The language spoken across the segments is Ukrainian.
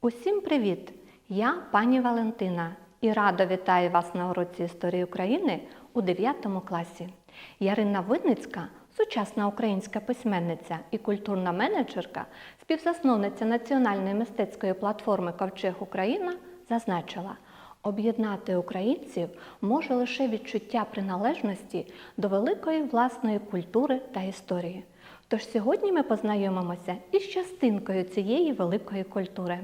Усім привіт! Я пані Валентина і рада вітаю вас на уроці історії України у 9 класі. Ярина Винницька, сучасна українська письменниця і культурна менеджерка, співзасновниця національної мистецької платформи Ковчег Україна, зазначила, об'єднати українців може лише відчуття приналежності до великої власної культури та історії. Тож сьогодні ми познайомимося із частинкою цієї великої культури.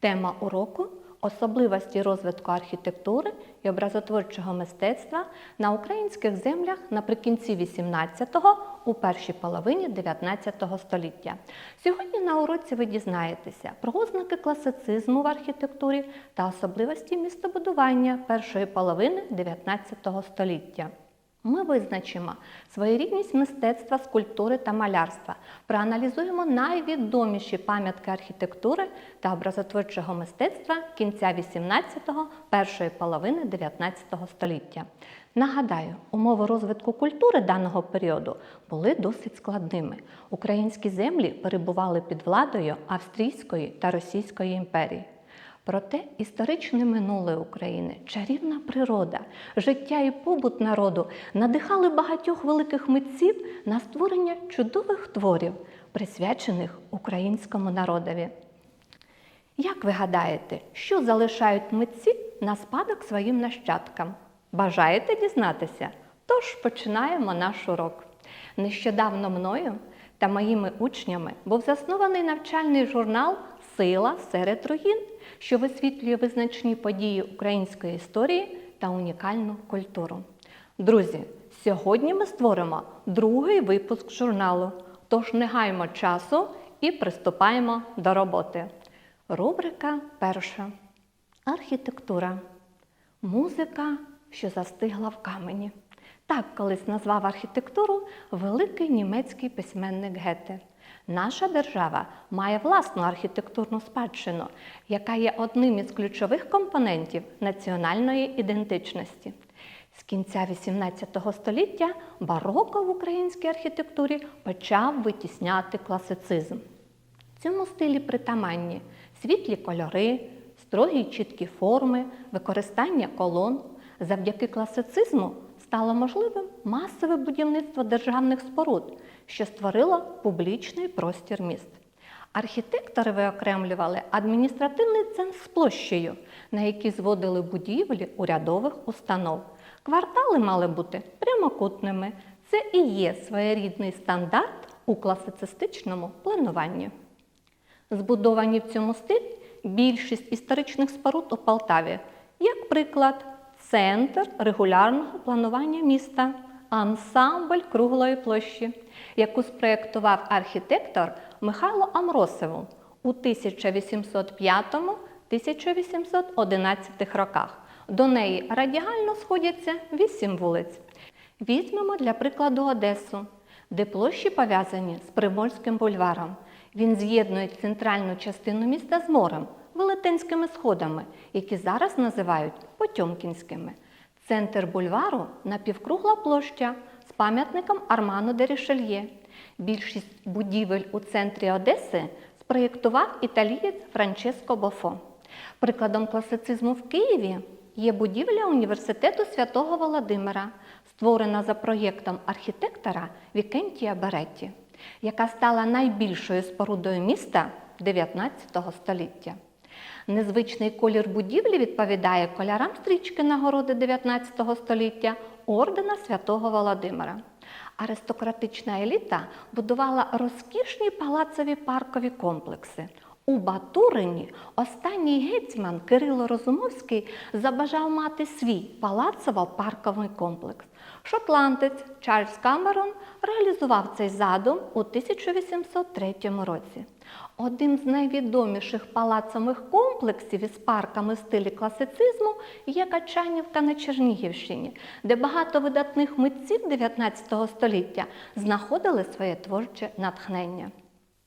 Тема уроку особливості розвитку архітектури і образотворчого мистецтва на українських землях наприкінці 18-го, у першій половині 19 століття. Сьогодні на уроці ви дізнаєтеся про ознаки класицизму в архітектурі та особливості містобудування першої половини 19 століття. Ми визначимо своєрідність мистецтва, скульптури та малярства, проаналізуємо найвідоміші пам'ятки архітектури та образотворчого мистецтва кінця 18-го, першої половини 19 століття. Нагадаю, умови розвитку культури даного періоду були досить складними. Українські землі перебували під владою Австрійської та Російської імперії. Проте історичне минуле України, чарівна природа, життя і побут народу надихали багатьох великих митців на створення чудових творів, присвячених українському народові. Як ви гадаєте, що залишають митці на спадок своїм нащадкам? Бажаєте дізнатися? Тож починаємо наш урок. Нещодавно мною та моїми учнями був заснований навчальний журнал Сила серед руїн, що висвітлює визначні події української історії та унікальну культуру. Друзі, сьогодні ми створимо другий випуск журналу, тож не гаймо часу і приступаємо до роботи. Рубрика перша. Архітектура. Музика, що застигла в камені. Так колись назвав архітектуру великий німецький письменник Гете. Наша держава має власну архітектурну спадщину, яка є одним із ключових компонентів національної ідентичності. З кінця XVIII століття бароко в українській архітектурі почав витісняти класицизм. Цьому стилі притаманні світлі кольори, строгі й чіткі форми, використання колон. Завдяки класицизму стало можливим масове будівництво державних споруд, що створило публічний простір міст. Архітектори виокремлювали адміністративний центр з площею, на якій зводили будівлі урядових установ. Квартали мали бути прямокутними. Це і є своєрідний стандарт у класицистичному плануванні. Збудовані в цьому стилі більшість історичних споруд у Полтаві, як приклад, центр регулярного планування міста, ансамбль круглої площі, яку спроєктував архітектор Михайло Амросеву у 1805-1811 роках. До неї радіально сходяться вісім вулиць. Візьмемо для прикладу Одесу, де площі пов'язані з Приморським бульваром. Він з'єднує центральну частину міста з морем, велетенськими сходами, які зараз називають Потьомкінськими. Центр бульвару напівкругла площа з пам'ятником Арману де Рішельє. Більшість будівель у центрі Одеси спроєктував італієць Франческо Бофо. Прикладом класицизму в Києві є будівля університету святого Володимира, створена за проєктом архітектора Вікентія Беретті, яка стала найбільшою спорудою міста 19 століття. Незвичний колір будівлі відповідає кольорам стрічки нагороди 19 століття ордена святого Володимира. Аристократична еліта будувала розкішні палацові паркові комплекси. У Батурині останній гетьман Кирило Розумовський забажав мати свій палацово-парковий комплекс. Шотландець Чарльз Камерон реалізував цей задум у 1803 році. Одним з найвідоміших палацових комплексів із парками в стилі класицизму є Качанівка на Чернігівщині, де багато видатних митців 19 століття знаходили своє творче натхнення.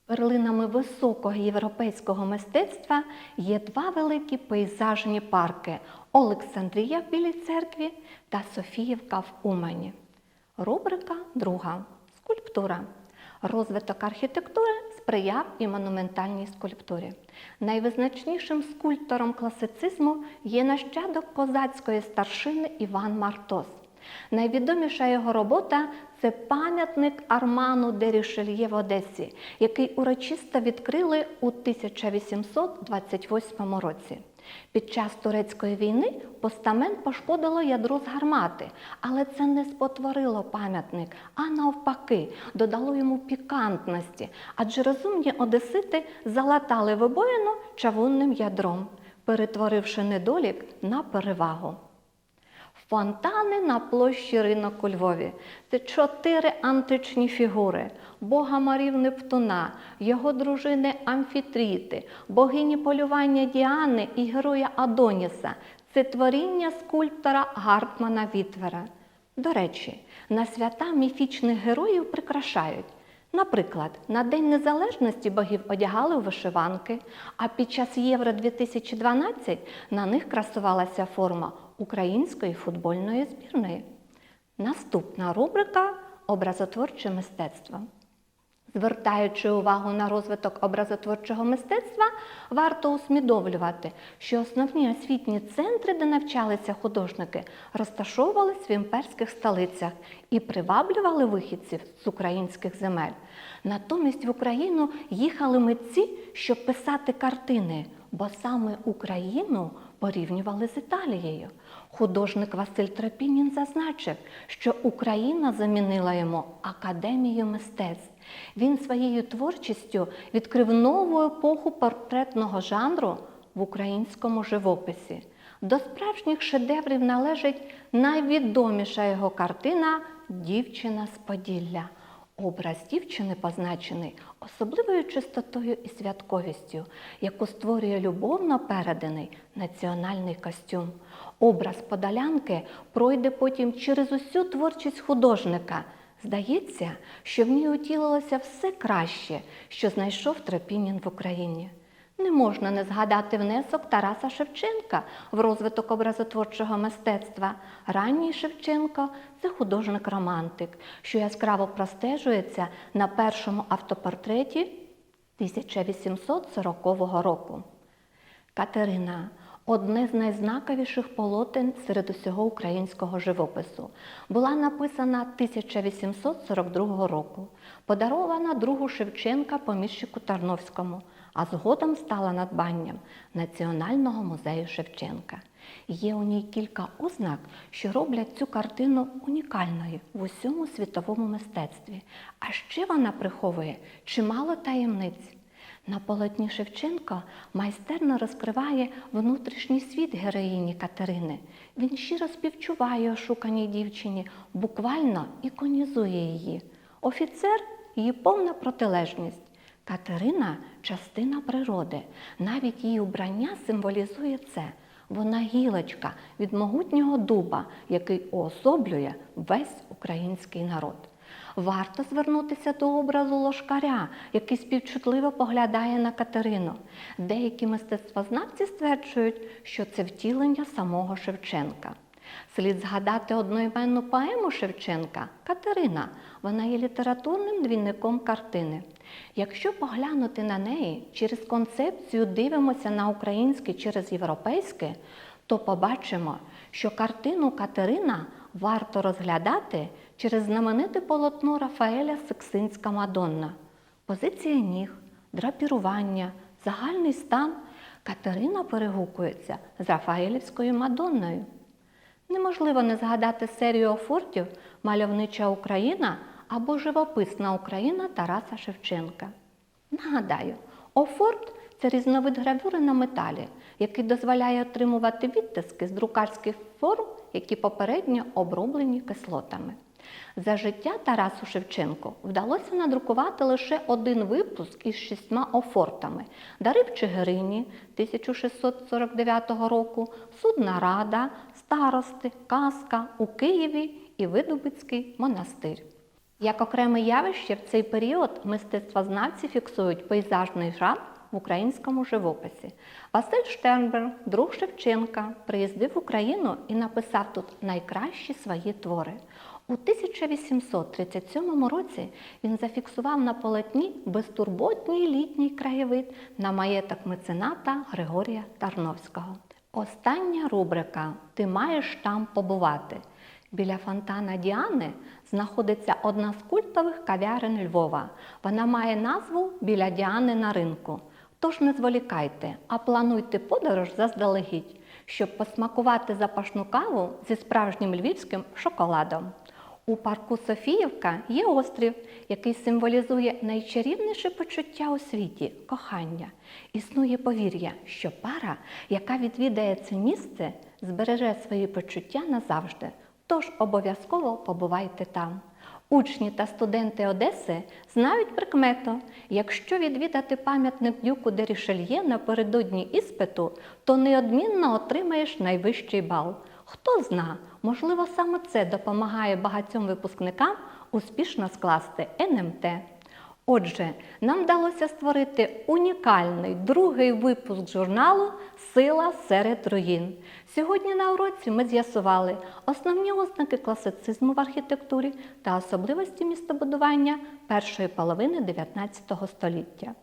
Перлинами високого європейського мистецтва є два великі пейзажні парки Олександрія в Білій церкві та Софіївка в Умані. Рубрика друга скульптура. Розвиток архітектури сприяв і монументальній скульптурі. Найвизначнішим скульптором класицизму є нащадок козацької старшини Іван Мартос. Найвідоміша його робота це пам'ятник Арману де Рішельє в Одесі, який урочисто відкрили у 1828 році. Під час турецької війни постамент пошкодило ядро з гармати, але це не спотворило пам'ятник, а навпаки, додало йому пікантності, адже розумні одесити залатали вибоїну чавунним ядром, перетворивши недолік на перевагу. Фонтани на площі ринок у Львові. Це чотири античні фігури: бога морів Нептуна, його дружини Амфітріти, богині полювання Діани і героя Адоніса. Це творіння скульптора Гартмана Вітвера. До речі, на свята міфічних героїв прикрашають. Наприклад, на День Незалежності богів одягали у вишиванки, а під час Євро 2012 на них красувалася форма української футбольної збірної. Наступна рубрика образотворче мистецтво. Звертаючи увагу на розвиток образотворчого мистецтва, варто усвідомлювати, що основні освітні центри, де навчалися художники, розташовувались в імперських столицях і приваблювали вихідців з українських земель. Натомість в Україну їхали митці, щоб писати картини, бо саме Україну порівнювали з Італією. Художник Василь Тропінін зазначив, що Україна замінила йому академію мистецтв. Він своєю творчістю відкрив нову епоху портретного жанру в українському живописі. До справжніх шедеврів належить найвідоміша його картина Дівчина з Поділля. Образ дівчини позначений особливою чистотою і святковістю, яку створює любовно переданий національний костюм. Образ подолянки пройде потім через усю творчість художника. Здається, що в ній утілилося все краще, що знайшов Тропінін в Україні. Не можна не згадати внесок Тараса Шевченка в розвиток образотворчого мистецтва. Ранній Шевченко це художник-романтик, що яскраво простежується на першому автопортреті 1840 року. Катерина одне з найзнаковіших полотен серед усього українського живопису. Була написана 1842 року, подарована другу Шевченка поміщику Тарновському, а згодом стала надбанням Національного музею Шевченка. Є у ній кілька ознак, що роблять цю картину унікальною в усьому світовому мистецтві. А ще вона приховує чимало таємниць. На полотні Шевченка майстерно розкриває внутрішній світ героїні Катерини. Він щиро співчуває ошуканій дівчині, буквально іконізує її. Офіцер її повна протилежність. Катерина частина природи. Навіть її убрання символізує це. Вона гілочка від могутнього дуба, який уособлює весь український народ. Варто звернутися до образу ложкаря, який співчутливо поглядає на Катерину. Деякі мистецтвознавці стверджують, що це втілення самого Шевченка. Слід згадати одноіменну поему Шевченка Катерина. Вона є літературним двійником картини. Якщо поглянути на неї через концепцію дивимося на українське через європейське, то побачимо, що картину Катерина варто розглядати через знамените полотно Рафаеля Сиксинська Мадонна. Позиція ніг, драпірування, загальний стан Катерина перегукується з Рафаелівською Мадонною. Неможливо не згадати серію офортів Мальовнича Україна або Живописна Україна Тараса Шевченка. Нагадаю, офорт це різновид гравюри на металі, який дозволяє отримувати відтиски з друкарських форм, які попередньо оброблені кислотами. За життя Тарасу Шевченку вдалося надрукувати лише один випуск із шістьма офортами: Дари в Чигирині 1649 року, Судна Рада, Старости, Казка у Києві і Видубицький монастир. Як окреме явище в цей період мистецтвознавці фіксують пейзажний жанр в українському живописі. Василь Штернберг, друг Шевченка, приїздив в Україну і написав тут найкращі свої твори. У 1837 році він зафіксував на полотні безтурботній літній краєвид на маєток мецената Григорія Тарновського. Остання рубрика Ти маєш там побувати. Біля фонтана Діани знаходиться одна з культових кав'ярень Львова. Вона має назву Біля Діани на ринку. Тож не зволікайте, а плануйте подорож заздалегідь, щоб посмакувати запашну каву зі справжнім львівським шоколадом. У парку Софіївка є острів, який символізує найчарівніше почуття у світі кохання. Існує повір'я, що пара, яка відвідає це місце, збереже свої почуття назавжди. Тож обов'язково побувайте там. Учні та студенти Одеси знають прикмету: якщо відвідати пам'ятник дюку де Рішельє напередодні іспиту, то неодмінно отримаєш найвищий бал. Хто зна, можливо, саме це допомагає багатьом випускникам успішно скласти НМТ. Отже, нам вдалося створити унікальний другий випуск журналу Сила серед руїн. Сьогодні на уроці ми з'ясували основні ознаки класицизму в архітектурі та особливості містобудування першої половини 19 століття.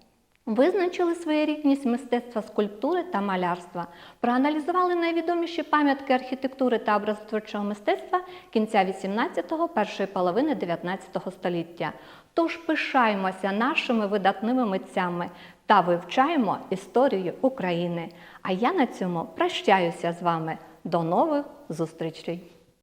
Визначили своєрідність мистецтва скульптури та малярства, проаналізували найвідоміші пам'ятки архітектури та образотворчого мистецтва кінця 18-го, першої половини 19 століття. Тож пишаємося нашими видатними митцями та вивчаємо історію України. А я на цьому прощаюся з вами. До нових зустрічей!